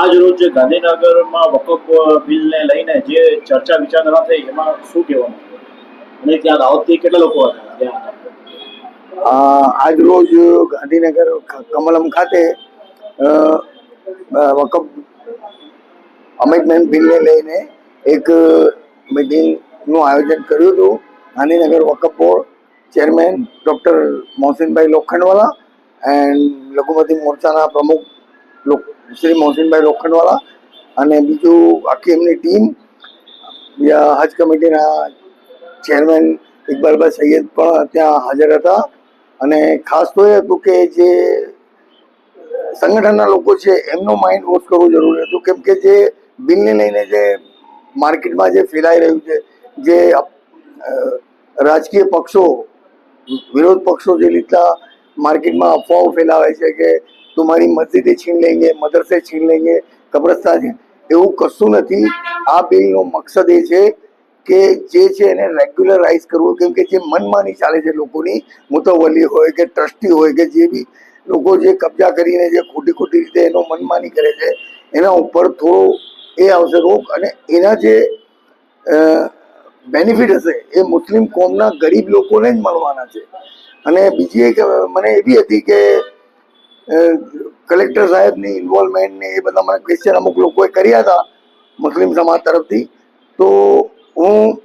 આજ રોજ ગાંધીનગરમાં વકફ બિલને લઈને જે ચર્ચા વિચારણા થઈ, એમાં શું કહેવાનું? અને ત્યાં દાહોદથી કેટલા લોકો હતા? ત્યાં આજ રોજ ગાંધીનગર કમલમ ખાતે વકફ અમેન્ડમેન્ટ બિલને લઈને એક મિટિંગનું આયોજન કર્યું હતું. Gandhinagar Waqf board chairman doctor Mohsinbhai Lokhandwala and લઘુમતી મોરચાના પ્રમુખ શ્રી મોહસિનભાઈ લોખંડવાળા અને બીજું આખી એમની ટીમ હજ કમિટીના ચેરમેન ઇકબાલભાઈ સૈયદ પણ ત્યાં હાજર હતા. અને ખાસ તો એ હતું કે જે સંગઠનના લોકો છે, એમનો માઇન્ડ વોશ કરવું જરૂરી હતું. કેમ કે જે બિલને લઈને જે માર્કેટમાં જે ફેલાઈ રહ્યું છે, જે રાજકીય પક્ષો, વિરોધ પક્ષો જે રીતના માર્કેટમાં અફવાઓ ફેલાવે છે કે તમારી મસ્જિદે છીન લેંગે, મદરસે છીન લેંગે, કબ્રસ્તાન છે. એવું કશું નથી. આ બિલનો મકસદ એ છે કે જે છે એને રેગ્યુલરાઇઝ કરવું. કેમ કે જે મનમાની ચાલે છે લોકોની મુતવલી હોય કે ટ્રસ્ટી હોય કે જે બી, લોકો જે કબજા કરીને જે ખોટી ખોટી રીતે એનો મનમાની કરે છે, એના ઉપર થોડો એ આવશે રોક અને એના જે બેનિફિટ હશે એ મુસ્લિમ કોમના ગરીબ લોકોને જ મળવાના છે. અને બીજી એક મને મને એવી હતી કે કલેક્ટર સાહેબની ઇન્વોલ્વમેન્ટ ને એ બધા મને ક્વેશ્ચન અમુક લોકોએ કર્યા હતા મુસ્લિમ સમાજ તરફથી. તો હું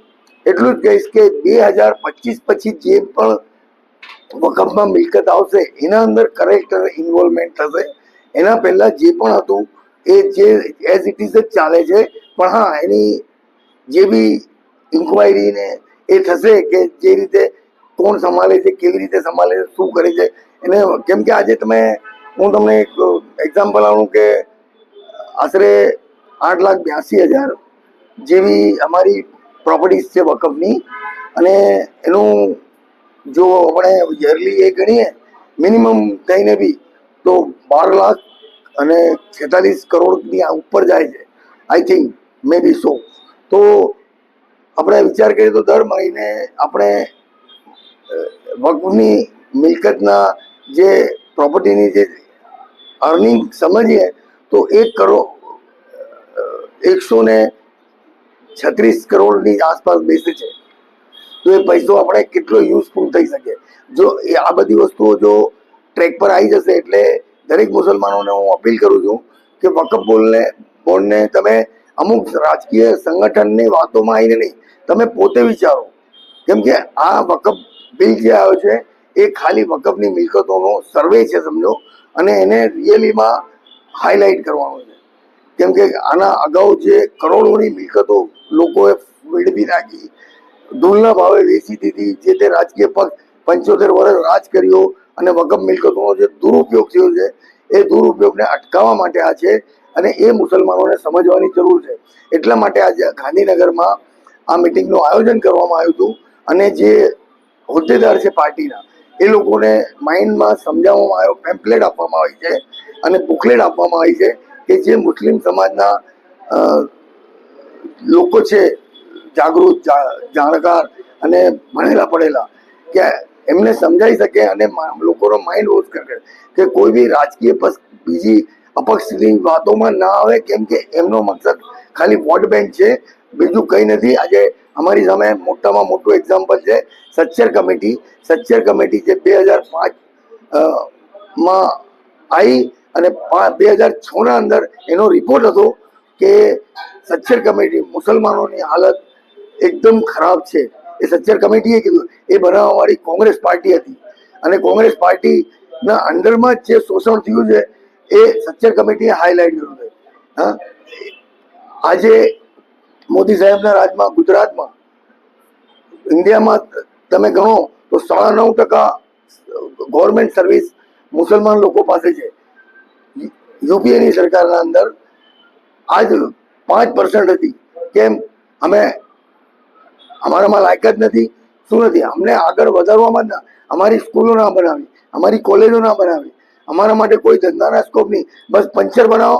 એટલું જ કહીશ કે બે હજાર પચીસ પછી જે પણ વખતમાં મિલકત આવશે, એના અંદર કરેક્ટર ઇન્વોલ્વમેન્ટ થશે. એના પહેલાં જે પણ હતું, એ જે એઝ ઇટ ઇઝ જ ચાલે છે. પણ હા, એની જે બી ઇન્કવાયરી ને એ થશે કે જે રીતે કોણ સંભાળે છે, કેવી રીતે સંભાળે છે, શું કરે છે. એને કેમ કે આજે તમે હું તમને એક એક્ઝામ્પલ આવું કે આશરે આઠ લાખ બ્યાસી હજાર જેવી અમારી પ્રોપર્ટીઝ છે વકફની. અને એનું જો આપણે યરલી એ ગણીએ મિનિમમ થઈને બી તો બાર લાખ અને છેતાલીસ કરોડની આ ઉપર જાય છે. આઈ થિંક મે બી સો તો આપણે વિચાર કરીએ તો દર મહિને આપણે વકફની મિલકતના જે પ્રોપર્ટીની જે અર્નિંગ સમજીએ તો એક કરોડ એકસો ને છત્રીસ કરોડની આસપાસ બેસે છે. તો એ પૈસો આપણે કેટલો યુઝફુલ થઈ શકે? જો એ આ બધી વસ્તુઓ જો ટ્રેક પર આવી જશે એટલે દરેક મુસલમાનોને હું અપીલ કરું છું કે વકફ બોલને બોર્ડને તમે અમુક રાજકીય સંગઠનની વાતોમાં આવીને નહીં, તમે પોતે વિચારો. કેમ કે આ વકફ બિલ જે આવ્યો છે, એ ખાલી વકફની મિલકતોનો સર્વે છે, સમજો. અને એને રિયલીમાં હાઇલાઇટ કરવાનો છે. કેમ કે આના અગાઉ જે કરોડોની મિલકતો લોકોએ મેળવી નાખી, ધૂળના ભાવે વેચી દીધી, જે તે રાજકીય પક્ષ પંચોતેર વર્ષ રાજ કર્યો અને વગમ મિલકતોનો જે દુરુપયોગ થયો છે, એ દુરુપયોગને અટકાવવા માટે આ છે અને એ મુસલમાનોને સમજવાની જરૂર છે. એટલા માટે આજે ગાંધીનગરમાં આ મિટિંગનું આયોજન કરવામાં આવ્યું હતું અને જે હોદ્દેદાર છે પાર્ટીના એ લોકોને માઇન્ડમાં સમજાવવામાં આવ્યો, પેમ્પલેટ આપવામાં આવી છે અને બુકલેટ આપવામાં આવી છે કે જે મુસ્લિમ સમાજના લોકો છે, જાગૃત જાણકાર અને ભણેલા પડેલા, કે એમને સમજાઈ શકે અને લોકોનો માઇન્ડ વોશ કરે, કે કોઈ બી રાજકીય પક્ષ બીજી અપક્ષની વાતોમાં ના આવે, કેમ કે એમનો મકસદ ખાલી વોટ બેંક છે, બીજું કંઈ નથી. આજે અમારી સામે મોટામાં મોટું એક્ઝામ્પલ છે સચ્ચર કમિટી. સચ્ચર કમિટી જે બે હજાર પાંચમાં આવી અને બે હજાર છના અંદર એનો રિપોર્ટ હતો કે સચ્ચર કમિટી મુસલમાનોની હાલત એકદમ ખરાબ છે. એ સચ્ચર કમિટીએ કીધું. એ બનાવવાવાળી કોંગ્રેસ પાર્ટી હતી. અને કોંગ્રેસ પાર્ટીના અંડરમાં જે શોષણ થયું છે, એ સચ્ચર કમિટીએ હાઇલાઇટ કર્યું છે. હા? આજે મોદી સાહેબના રાજમાં, ગુજરાતમાં. ઇન્ડિયામાં તમે ગણો તો સાડા નવ ટકા ગવર્મેન્ટ સર્વિસ મુસલમાન લોકો પાસે છે. યુપીએની સરકારના અંદર આજ પાંચ પર્સન્ટ હતી. કેમ? અમે, અમારામાં લાયકાત નથી. શું નથી? અમને આગળ વધારવામાં જ ના. અમારી સ્કૂલો ના બનાવી, અમારી કોલેજો ના બનાવી. અમારા માટે કોઈ ધંધાના સ્કોપ નહીં. બસ પંચર બનાવો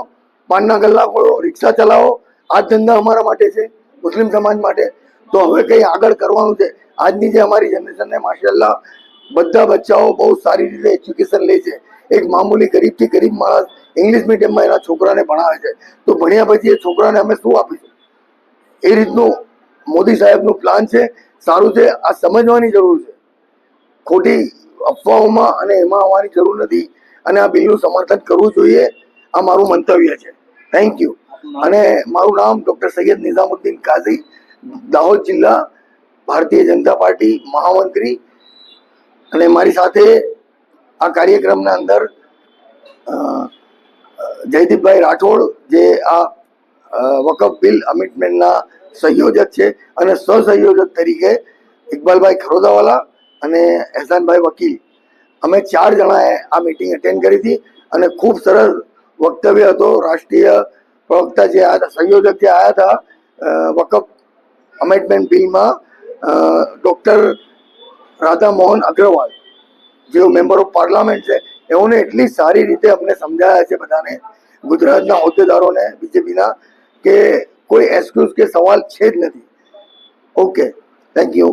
પાનના ગલ્લા ખોલો રિક્ષા ચલાવો આ ધંધા અમારા માટે છે, મુસ્લિમ સમાજ માટે. તો હવે કંઈ આગળ કરવાનું છે? આજની જે અમારી જનરેશનને માશાલ્લાહ બધા બચ્ચાઓ બહુ સારી રીતે એજ્યુકેશન લે છે. એક મામૂલી ગરીબથી ગરીબ માણસ ઇંગ્લિશ મીડિયમમાં એના છોકરાને ભણાવે છે. તો ભણ્યા પછી એ છોકરાને અમે શું આપીશું? એ રીતનું મોદી સાહેબનું પ્લાન છે. સારું છે. આ સમજવાની જરૂર છે. ખોટી અફવાઓમાં અને એમાં આવવાની જરૂર નથી. અને આ બિલનું સમર્થન કરવું જોઈએ. આ મારું મંતવ્ય છે. થેન્ક યુ અને મારું નામ ડોક્ટર સૈયદ નિઝામુદ્દીન કાઝી, દાહોદ જિલ્લા ભારતીય જનતા પાર્ટી મહામંત્રી. અને મારી સાથે આ કાર્યક્રમના અંદર જયદીપભાઈ રાઠોડ, જે આ વકફ બિલ અમિટમેન્ટના સંયોજક છે અને સહસંયોજક તરીકે ઇકબાલભાઈ ખરોદાવાલા અને એહસાનભાઈ વકીલ. અમે ચાર જણાએ આ મીટિંગ અટેન્ડ કરી હતી અને ખૂબ સરસ વક્તવ્ય હતો રાષ્ટ્રીય પ્રવક્તા જે આયા હતા સંયોજક જે આવ્યા હતા વકફ અમેન્ડમેન્ટ બિલમાં ડૉક્ટર રાધા મોહન અગ્રવાલ, જેઓ મેમ્બર ઓફ પાર્લામેન્ટ છે, એઓને એટલી સારી રીતે અમને સમજાયા છે બધાને, ગુજરાતના હોદ્દેદારોને, બીજેપીના, કે કોઈ એક્સક્યુઝ કે સવાલ છે જ નથી. Okay thank you